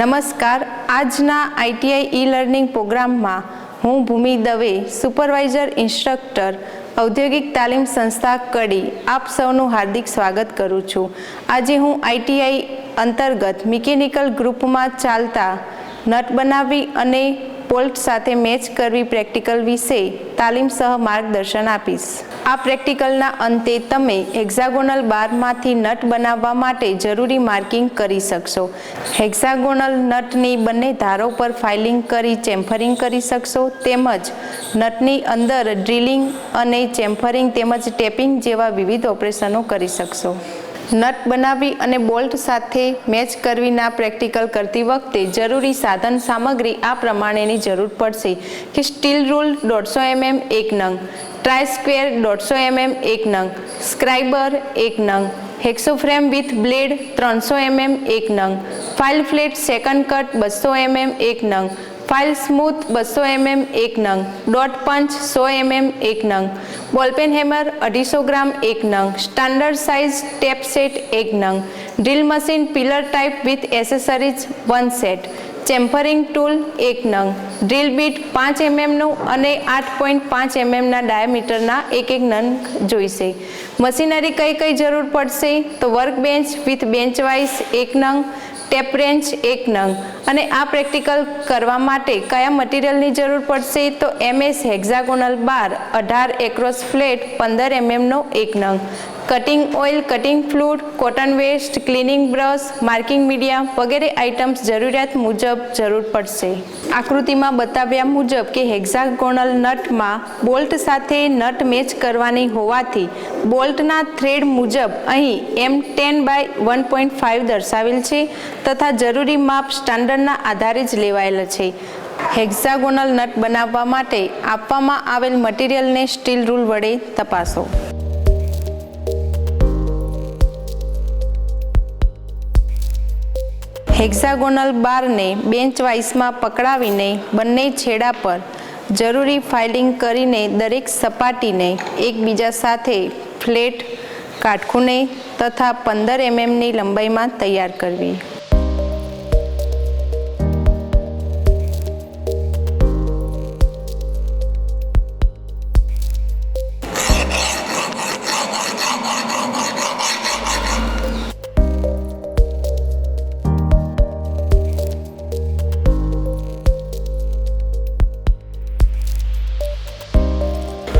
નમસ્કાર. આજના ITI e learning પ્રોગ્રામમાં હું ભૂમિ દવે, સુપરવાઇઝર ઇન્સ્ટ્રક્ટર, ઔદ્યોગિક તાલીમ સંસ્થા કડી આપ સૌનું હાર્દિક સ્વાગત કરું છું. આજે હું આઈટીઆઈ અંતર્ગત મિકેનિકલ ગ્રુપમાં ચાલતા નટ બનાવવી અને બોલ્ટ સાથે મેચ કરવી પ્રેક્ટિકલ વિશે તાલીમ સહ માર્ગદર્શન આપીશ. આ પ્રેક્ટિકલના અંતે તમે હેક્ઝાગોનલ બારમાંથી નટ બનાવવા માટે જરૂરી માર્કિંગ કરી શકશો. હેક્ઝાગોનલ નટની બંને ધારો પર ફાઇલિંગ કરી ચેમ્ફરિંગ કરી શકશો, તેમજ નટની અંદર ડ્રિલિંગ અને ચેમ્ફરિંગ તેમજ ટેપિંગ જેવા વિવિધ ઓપરેશનો કરી શકશો. નટ બનાવી અને બોલ્ટ સાથે મેચ કરવીના પ્રેક્ટિકલ કરતી વખતે જરૂરી સાધન સામગ્રી આ પ્રમાણેની જરૂર પડશે. કે સ્ટીલ રૂલ દોઢસો એમએમ એક નંગ ટ્રાય સ્ક્વેર દોઢસો એમએમ એક નંગ સ્ક્રાઇબર એક નંગ હેક્સો ફ્રેમ વિથ બ્લેડ ત્રણસો એમએમ એક નંગ ફાઇલ ફ્લેટ સેકન્ડ કટ બસો એમએમ એક નંગ ફાઇલ સ્મૂથ બસો એમએમ એક નંગ. ડોટ પંચ સો એમએમ એક નંગ. બોલપેન હેમર અઢીસો ગ્રામ એક નંગ. સ્ટાન્ડર્ડ સાઇઝ ટેપ સેટ એક નંગ. Drill machine pillar type with accessories one set. Chamfering tool એક નંગ. ડ્રિલ બીટ પાંચ એમએમનું અને આઠ પોઈન્ટ પાંચ એમએમના ડાયામીટરના એક એક નંગ જોઈશે. મશીનરી કઈ કઈ જરૂર પડશે? તો work bench with bench vice એક નંગ. ટેપ રેન્ચ એક નંગ. અને આ પ્રેક્ટિકલ કરવા માટે કયા મટીરિયલની જરૂર પડશે? તો એમએસ હેક્ઝાગોનલ બાર, અઢાર એક્રોસ ફ્લેટ, પંદર એમએમનો એક નંગ. Cutting oil cutting fluid cotton waste cleaning brush marking media વગેરે આઇટમ્સ જરૂરિયાત મુજબ જરૂર પડશે. આકૃતિમાં બતાવ્યા મુજબ કે હેક્ઝાગોનલ નટમાં બોલ્ટ સાથે નટ મેચ કરવાની હોવાથી બોલ્ટના થ્રેડ મુજબ અહીં M ten by one point five દર્શાવેલ છે તથા જરૂરી માપ સ્ટાન્ડર્ડના આધારે જ લેવાયેલા છે. હેક્ઝાગોનલ નટ બનાવવા માટે આપવામાં આવેલ મટીરિયલને સ્ટીલ રૂલ વડે તપાસો. હેક્ઝાગોનલ બારને બેન્ચ વાઇસમાં પકડાવીને બંને છેડા પર જરૂરી ફાઇલિંગ કરીને દરેક સપાટીને એકબીજા સાથે ફ્લેટ કાટખૂણે તથા પંદર એમએમની લંબાઈમાં તૈયાર કરવી.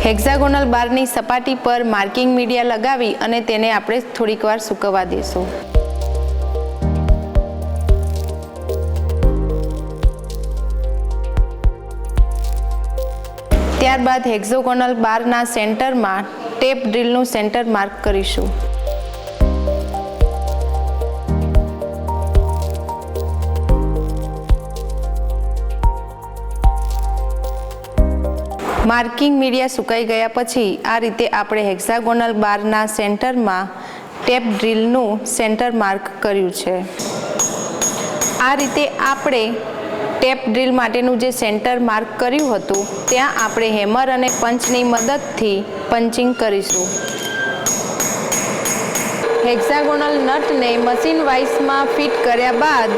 હેક્ઝાગોનલ બારની સપાટી પર માર્કિંગ મીડિયા લગાવી અને તેને આપણે થોડીક વાર સૂકવવા દેશું ત્યારબાદ હેક્ઝોગોનલ બારના સેન્ટરમાં ટેપ ડ્રીલનું સેન્ટર માર્ક કરીશું. માર્કિંગ મીડિયા સુકાઈ ગયા પછી આ રીતે આપણે હેક્ઝાગોનલ બારના સેન્ટરમાં ટેપ ડ્રીલનું સેન્ટર માર્ક કર્યું છે. આ રીતે આપણે ટેપ ડ્રીલ માટેનું જે સેન્ટર માર્ક કર્યું હતું, ત્યાં આપણે હેમર અને પંચની મદદથી પંચિંગ કરીશું. હેક્ઝાગોનલ નટને મશીન વાઇસમાં ફિટ કર્યા બાદ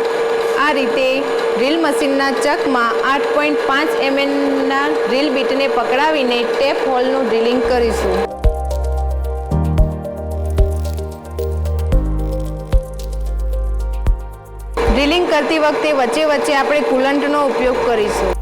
આ રીતે ડ્રીલ મશીનના ચકમાં આઠ પોઈન્ટ પાંચ એમએમના ડ્રીલ બીટને પકડાવીને ટેપ હોલનું ડ્રિલિંગ કરીશું. ડ્રિલિંગ કરતી વખતે વચ્ચે વચ્ચે આપણે કુલંટનો ઉપયોગ કરીશું.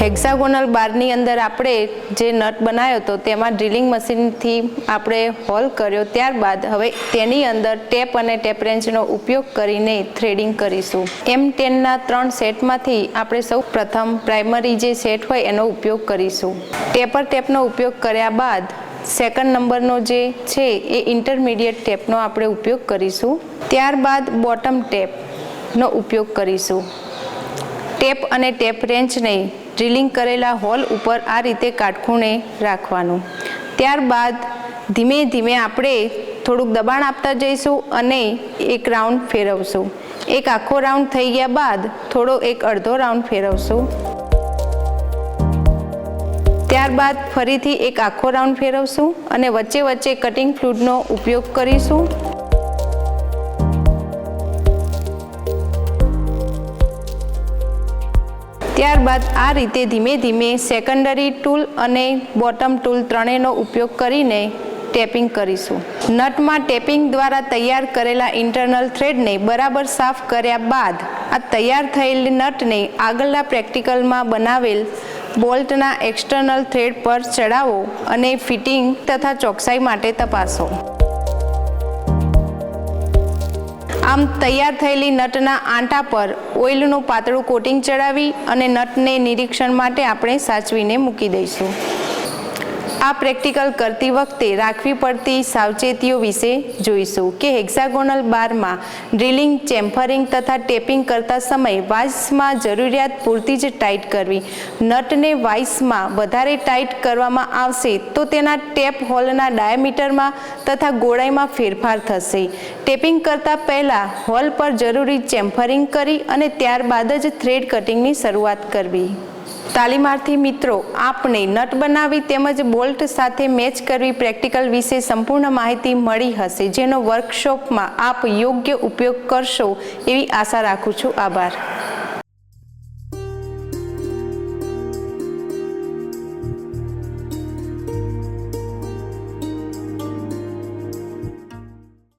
હેક્ઝાગોનલ બારની અંદર આપણે જે નટ બનાવ્યો હતો, તેમાં ડ્રિલિંગ મશીનથી આપણે હોલ કર્યો. ત્યારબાદ હવે તેની અંદર ટેપ અને ટેપ રેન્ચનો ઉપયોગ કરીને થ્રેડિંગ કરીશું. એમ ટેનના ત્રણ સેટમાંથી આપણે સૌ પ્રથમ પ્રાઇમરી જે સેટ હોય એનો ઉપયોગ કરીશું. ટેપર ટેપનો ઉપયોગ કર્યા બાદ સેકન્ડ નંબરનો જે છે એ ઇન્ટરમીડિયેટ ટેપનો આપણે ઉપયોગ કરીશું. ત્યારબાદ બોટમ ટેપનો ઉપયોગ કરીશું. ટેપ અને ટેપ રેન્ચને ડ્રિલિંગ કરેલા હોલ ઉપર આ રીતે કાટખૂણે રાખવાનું. ત્યારબાદ ધીમે ધીમે આપણે થોડુંક દબાણ આપતા જઈશું અને એક રાઉન્ડ ફેરવશું. એક આખો રાઉન્ડ થઈ ગયા બાદ થોડો એક અડધો રાઉન્ડ ફેરવશું. ત્યારબાદ ફરીથી એક આખો રાઉન્ડ ફેરવશું અને વચ્ચે વચ્ચે કટિંગ ફ્લૂડનો ઉપયોગ કરીશું. ત્યારબાદ આ રીતે ધીમે ધીમે સેકન્ડરી ટૂલ અને બોટમ ટૂલ ત્રણેયનો ઉપયોગ કરીને ટેપિંગ કરીશું. નટમાં ટેપિંગ દ્વારા તૈયાર કરેલા ઇન્ટરનલ થ્રેડને બરાબર સાફ કર્યા બાદ આ તૈયાર થયેલ નટને આગળના પ્રેક્ટિકલમાં બનાવેલ બોલ્ટના એક્સટર્નલ થ્રેડ પર ચડાવો અને ફિટિંગ તથા ચોકસાઈ માટે તપાસો. આમ તૈયાર થયેલી નટના આંટા પર ઓઇલનું પાતળું કોટિંગ ચડાવી અને નટને નિરીક્ષણ માટે આપણે સાચવીને મૂકી દઈશું. આ પ્રેક્ટિકલ કરતી વખતે રાખવી પડતી સાવચેતીઓ વિશે જોઈશું કે હેક્સાગોનલ બારમાં ડ્રિલિંગ, ચેમ્ફરિંગ તથા ટેપિંગ કરતા સમયે વાઇસમાં જરૂરિયાત પૂરતી જ ટાઈટ કરવી. નટને વાઇસમાં વધારે ટાઈટ કરવામાં આવશે તો તેના ટેપ હોલના ડાયામીટરમાં તથા ગોળાઈમાં ફેરફાર થશે. ટેપિંગ કરતા પહેલાં હોલ પર જરૂરી ચેમ્ફરિંગ કરી અને ત્યારબાદ જ થ્રેડ કટિંગની શરૂઆત કરવી. તાલીમાર્થી મિત્રો, આપને નટ બનાવી તેમજ બોલ્ટ સાથે મેચ કરવી પ્રેક્ટિકલ વિશે સંપૂર્ણ માહિતી મળી હશે. જેનો વર્કશોપમાં આપ યોગ્ય ઉપયોગ કરશો એવી આશા રાખું છું. આભાર.